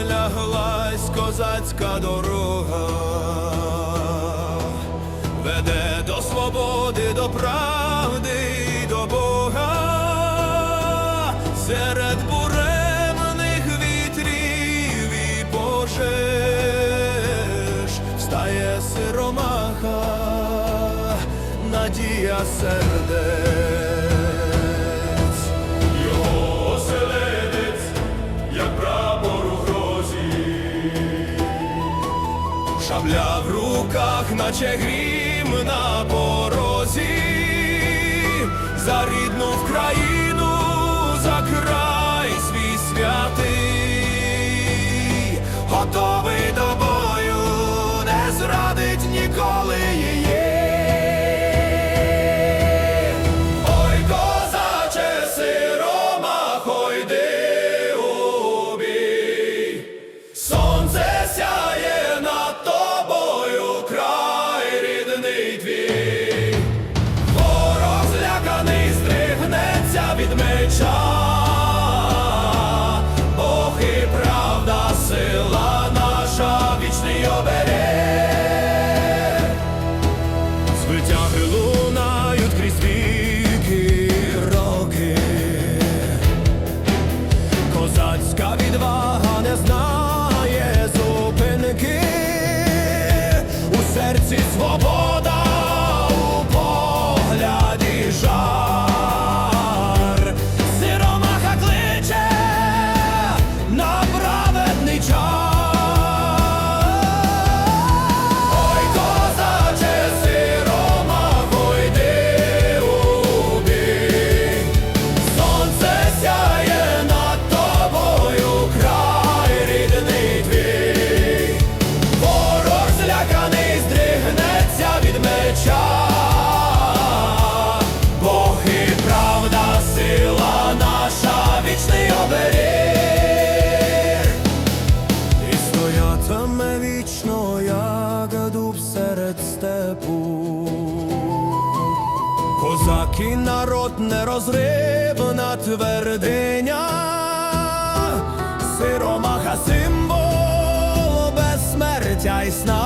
розляглась козацька дорога, веде до свободи, до правди і до Бога, серед буремних вітрів і пожеж встає сиромаха, надія сердець. Руках, наче грім на порозі, за рідну Вкраїну, за край свій святий, готовий до бою, не зрадить ніколи її. Відвага не знає зупинки. У серці свобода, від. Бог і правда, сила наша, вічний оберіг. І стоятиме вічно, як дуб серед степу. Козак і народ нерозривна твердиня, сиромаха символ безсмертя й снаги.